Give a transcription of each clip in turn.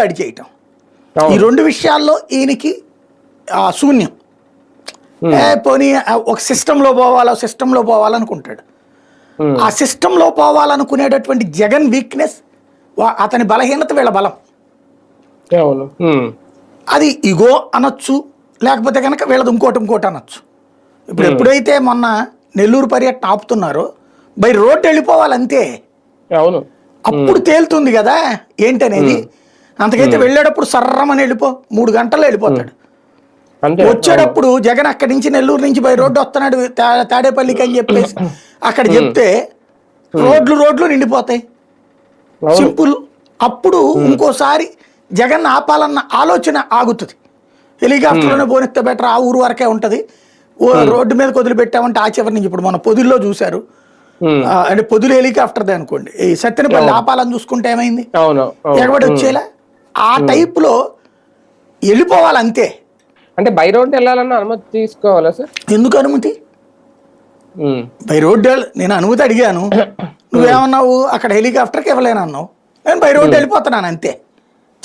ఎదురుదాడి చేయటం. ఈ. రెండు విషయాల్లో ఈయనకి శూన్యం. పోనీ ఒక సిస్టంలో పోవాలా సిస్టంలో పోవాలనుకుంటాడు. ఆ సిస్టంలో పోవాలనుకునేటటువంటి జగన్ వీక్నెస్ అతని బలహీనత వీళ్ళ బలం. అది ఇగో అనొచ్చు లేకపోతే కనుక వీళ్ళది ఇంకోటి ఇంకోటి అనొచ్చు. ఇప్పుడు ఎప్పుడైతే మొన్న నెల్లూరు పర్యటన ఆపుతున్నారో బై రోడ్డు వెళ్ళిపోవాలి అంతే అవును. అప్పుడు తేలుతుంది కదా ఏంటనేది? అంతకైతే వెళ్ళేటప్పుడు సర్రమని వెళ్ళిపో. మూడు గంటల్లో వెళ్ళిపోతాడు. వచ్చేటప్పుడు జగన్ అక్కడి నుంచి నెల్లూరు నుంచి బై రోడ్డు వస్తున్నాడు తాడేపల్లికి అని చెప్పేసి. అక్కడ చెప్తే రోడ్లు రోడ్లు నిండిపోతాయి. సింపుల్. అప్పుడు ఇంకోసారి జగన్ ఆపాలన్న ఆలోచన ఆగుతుంది. హెలికాప్టర్లోనే పోనిస్తే బెటర్ ఆ ఊరు వరకే ఉంటుంది. రోడ్డు మీద వదిలిపెట్టామంటే ఆ చివరి నుంచి ఇప్పుడు మన పొదిల్లో చూశారు. అంటే పొదులు హెలికాప్టర్ అనుకోండి. ఈ సత్యనపల్లి ఆపాలని చూసుకుంటే ఏమైంది. ఎగబడి వచ్చేలా? ఆ టైపులో వెళ్ళిపోవాలి అంతే అంటే బై రోడ్ వెళ్ళాలన్న అనుమతి తీసుకోవాలా సార్? ఎందుకు అనుమతి. బై వెళ్ళ- నేను అనుమతి అడిగాను. నువ్వేమన్నావు? అక్కడ హెలికాప్టర్కి ఇవ్వలేను అన్నావు. నేను బై రోడ్డు వెళ్ళిపోతున్నాను అంతే.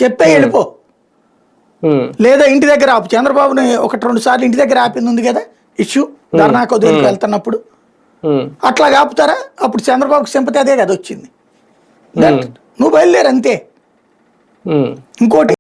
చెప్తే వెళ్ళిపో. లేదా ఇంటి దగ్గర ఆపు. చంద్రబాబుని ఒకటి రెండు సార్లు ఇంటి దగ్గర ఆపింది ఉంది కదా? ఇష్యూ. ధర్నాకు వదిలికి వెళ్తున్నప్పుడు. అట్లా ఆపుతారా? అప్పుడు చంద్రబాబుకి సింపతి అదే కదా వచ్చింది. నువ్వు బయలుదేరు అంతే. ఇంకోటి